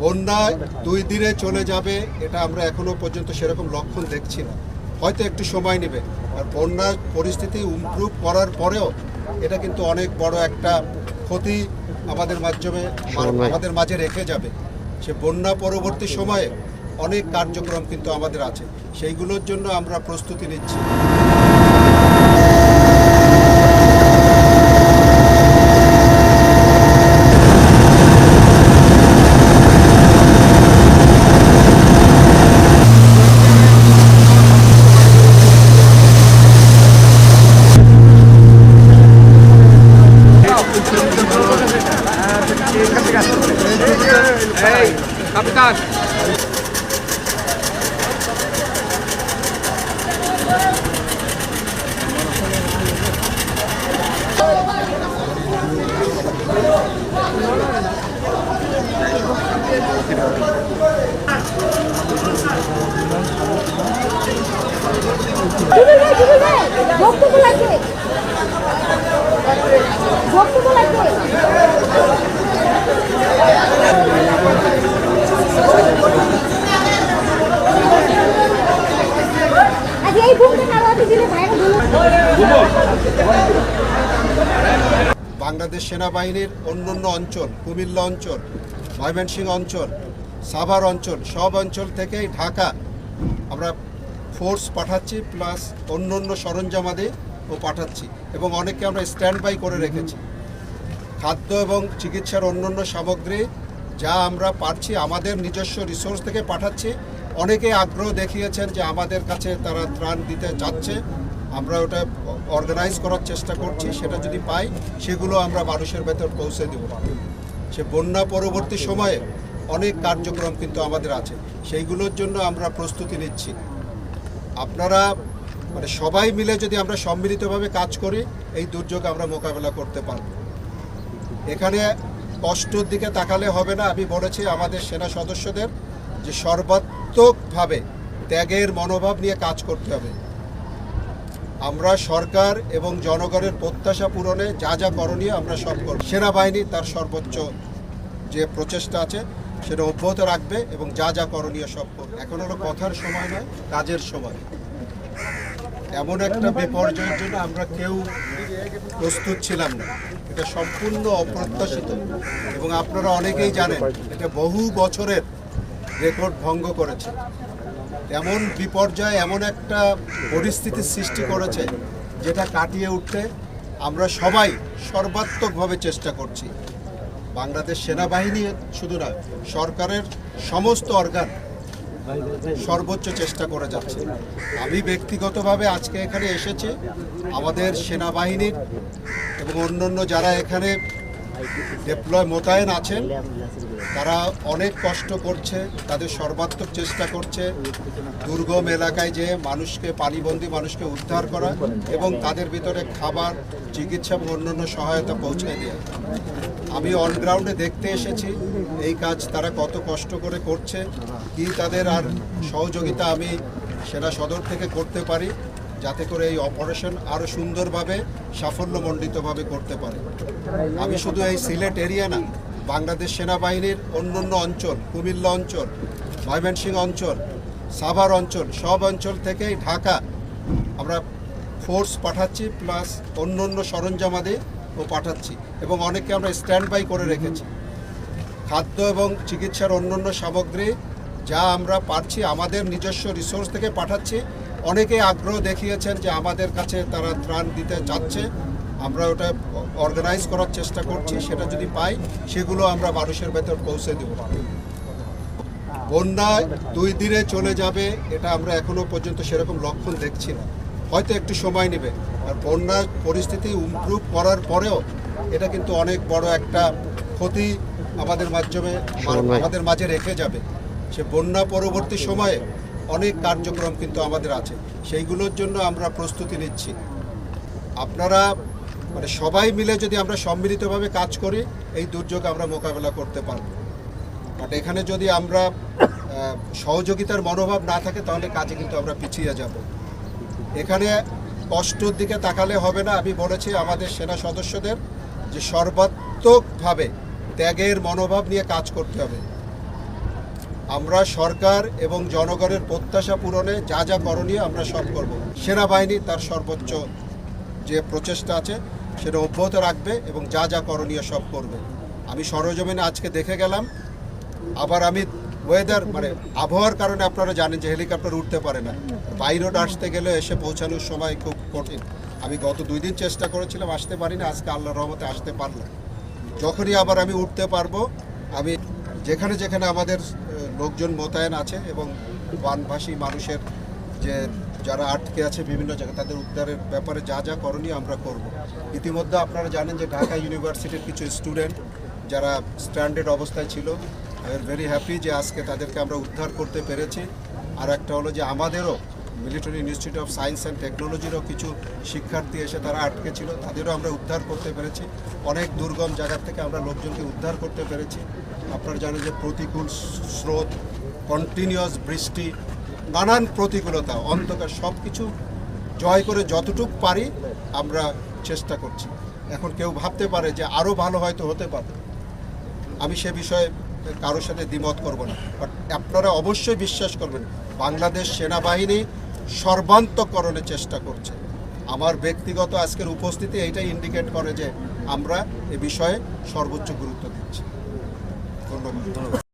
বন্যায় দুই দিনে চলে যাবে এটা আমরা এখনও পর্যন্ত সেরকম লক্ষণ দেখছি না। হয়তো একটু সময় নেবে আর বন্যার পরিস্থিতি ইমপ্রুভ করার পরেও এটা কিন্তু অনেক বড় একটা ক্ষতি আমাদের মাধ্যমে আমাদের মাঝে রেখে যাবে। সে বন্যা পরবর্তী সময়ে অনেক কার্যক্রম কিন্তু আমাদের আছে। সেইগুলোর জন্য আমরা প্রস্তুতি নিচ্ছি। বাংলাদেশ সেনাবাহিনীর অন্যান্য অঞ্চল কুমিল্লা অঞ্চল ময়মনসিংহ অঞ্চল সাভার অঞ্চল সব অঞ্চল থেকেই ঢাকা আমরা ফোর্স পাঠাচ্ছি প্লাস অন্য অন্য ও পাঠাচ্ছি এবং অনেককে আমরা স্ট্যান্ড বাই করে রেখেছি। খাদ্য এবং চিকিৎসার অন্যান্য সামগ্রী যা আমরা পারছি আমাদের নিজস্ব রিসোর্স থেকে পাঠাচ্ছি। অনেকে আগ্রহ দেখিয়েছেন যে আমাদের কাছে তারা ত্রাণ দিতে চাচ্ছে। আমরা ওটা অর্গানাইজ করার চেষ্টা করছি সেটা যদি পাই সেগুলো আমরা মানুষের ভেতর পৌঁছে দেব। সে বন্যা পরবর্তী সময়ে অনেক কার্যক্রম কিন্তু আমাদের আছে। সেইগুলোর জন্য আমরা প্রস্তুতি নিচ্ছি। আপনারা মানে সবাই মিলে যদি আমরা সম্মিলিতভাবে কাজ করি, এই দুর্যোগ আমরা মোকাবেলা করতে পারব। এখানে কষ্টর দিকে তাকালে হবে না। আমি বলেছি আমাদের সেনা সদস্যদের যে সর্বাত্মকভাবে ত্যাগের মনোভাব নিয়ে কাজ করতে হবে। আমরা সরকার এবং জনগণের প্রত্যাশা পূরণে যা যা করণীয় আমরা সব করব। সেনাবাহিনী তার সর্বোচ্চ যে প্রচেষ্টা আছে সেটা অব্যাহত রাখবে এবং যা যা করণীয় সব এখন হলো কথার সময় নয়, কাজের সময়। এমন একটা বিপর্যয়ের জন্য আমরা কেউ প্রস্তুত ছিলাম না। এটা সম্পূর্ণ অপ্রত্যাশিত। এবং আপনারা অনেকেই জানেন, এটা বহু বছরের রেকর্ড ভঙ্গ করেছে। এমন বিপর্যয়, এমন একটা পরিস্থিতির সৃষ্টি করেছে, যেটা কাটিয়ে উঠতে আমরা সবাই সর্বাত্মকভাবে চেষ্টা করছি। বাংলাদেশ সেনাবাহিনী শুধু না, সরকারের সমস্ত অর্গান সর্বোচ্চ চেষ্টা করে যাচ্ছে। আমি ব্যক্তিগতভাবে আজকে এখানে এসেছি, আমাদের সেনাবাহিনীর এবং অন্যান্য যারা এখানে ডেপ্লয় মোতায়েন আছেন তারা অনেক কষ্ট করছে, তাদের সর্বাত্মক চেষ্টা করছে দুর্গম এলাকায় যে মানুষকে, পানিবন্দী মানুষকে উদ্ধার করা এবং তাদের ভিতরে খাবার, চিকিৎসা এবং অন্যান্য সহায়তা পৌঁছে দেওয়া। আমি অনগ্রাউন্ডে দেখতে এসেছি এই কাজ তারা কত কষ্ট করে করছে, কি তাদের আর সহযোগিতা আমি সেনা সদর থেকে করতে পারি, যাতে করে এই অপারেশন আরও সুন্দরভাবে সাফল্যমণ্ডিতভাবে করতে পারে। আমি শুধু এই সিলেট এরিয়া না বাংলাদেশ সেনাবাহিনীর অন্যান্য অঞ্চল, কুমিল্লা অঞ্চল, ময়মনসিংহ অঞ্চল, সাভার অঞ্চল, সব অঞ্চল থেকেই ঢাকা আমরা ফোর্স পাঠাচ্ছি প্লাস অন্য অন্য সরঞ্জামাদি ও পাঠাচ্ছি এবং অনেককে আমরা স্ট্যান্ড বাই করে রেখেছি। খাদ্য এবং চিকিৎসার অন্যান্য সামগ্রী যা আমরা পারছি, আমাদের নিজস্ব রিসোর্স থেকে পাঠাচ্ছি। অনেকে আগ্রহ দেখিয়েছেন যে আমাদের কাছে তারা ত্রাণ দিতে চাচ্ছে। আমরা ওটা অর্গানাইজ করার চেষ্টা করছি সেটা যদি পাই সেগুলো আমরা মানুষের ভেতর পৌঁছে দেব। বন্যায় দুই দিনে চলে যাবে এটা আমরা এখনও পর্যন্ত সেরকম লক্ষণ দেখছি না। হয়তো একটু সময় নেবে। আর বন্যার পরিস্থিতি ইমপ্রুভ করার পরেও এটা কিন্তু অনেক বড় একটা ক্ষতি আমাদের মাধ্যমে আমাদের মাঝে রেখে যাবে। সে বন্যা পরবর্তী সময়ে অনেক কার্যক্রম কিন্তু আমাদের আছে। সেইগুলোর জন্য আমরা প্রস্তুতি নিচ্ছি। আপনারা মানে সবাই মিলে যদি আমরা সম্মিলিতভাবে কাজ করি, এই দুর্যোগ আমরা মোকাবেলা করতে পারব। বাট এখানে যদি আমরা সহযোগিতার মনোভাব না থাকে, তাহলে কাজে কিন্তু আমরা পিছিয়ে যাব। এখানে কষ্টর দিকে তাকালে হবে না। আমি বলেছি আমাদের সেনা সদস্যদের যে সর্বাত্মকভাবে ত্যাগের মনোভাব নিয়ে কাজ করতে হবে। আমরা সরকার এবং জনগণের প্রত্যাশা পূরণে যা যা করণীয় আমরা সব করব। সেনাবাহিনী তার সর্বোচ্চ যে প্রচেষ্টা আছে সেটা অব্যাহত রাখবে এবং যা যা করণীয় সব করবে। আমি সরজমিনে আজকে দেখে গেলাম, আবার আমি ওয়েদার মানে আবহাওয়ার কারণে আপনারা জানেন যে হেলিকপ্টার উঠতে পারে না। বাই রোড আসতে গেলে এসে পৌঁছানোর সময় খুব কঠিন। আমি গত দুই দিন চেষ্টা করেছিলাম, আসতে পারি না আজকে আল্লাহ রহমতে আসতে পারলাম। যখনই আবার আমি উঠতে পারব, আমি যেখানে যেখানে আমাদের লোকজন মোতায়েন আছে এবং বানভাসী মানুষের যে যারা আটকে আছে বিভিন্ন জায়গায়, তাদের উদ্ধারের ব্যাপারে যা যা করণীয় আমরা করব। ইতিমধ্যে আপনারা জানেন যে ঢাকা ইউনিভার্সিটির কিছু স্টুডেন্ট যারা স্ট্যান্ডার্ড অবস্থায় ছিল আই এম ভেরি হ্যাপি যে আজকে তাদেরকে আমরা উদ্ধার করতে পেরেছি। আর একটা হলো যে আমাদেরও military institute of science and টেকনোলজিরও কিছু শিক্ষার্থী এসে তারা আটকে ছিল, তাদেরও আমরা উদ্ধার করতে পেরেছি। অনেক দুর্গম জায়গা থেকে আমরা লোকজনকে উদ্ধার করতে পেরেছি। আপনারা জানেন যে প্রতিকূল স্রোত কন্টিনিউয়াস বৃষ্টি নানান প্রতিকূলতা, অন্ধকার সব কিছু জয় করে যতটুকু পারি আমরা চেষ্টা করছি। এখন কেউ ভাবতে পারে যে আরও ভালো হয়তো হতে পারে। আমি সে বিষয়ে কারোর সাথে দ্বিমত করব না। বাট আপনারা অবশ্যই বিশ্বাস করবেন, বাংলাদেশ সেনাবাহিনী সর্বান্তকরণের চেষ্টা করছে। আমার ব্যক্তিগত আজকের উপস্থিতি এইটাই ইন্ডিকেট করে যে আমরা এ বিষয়ে সর্বোচ্চ গুরুত্ব দিচ্ছি। ধন্যবাদ।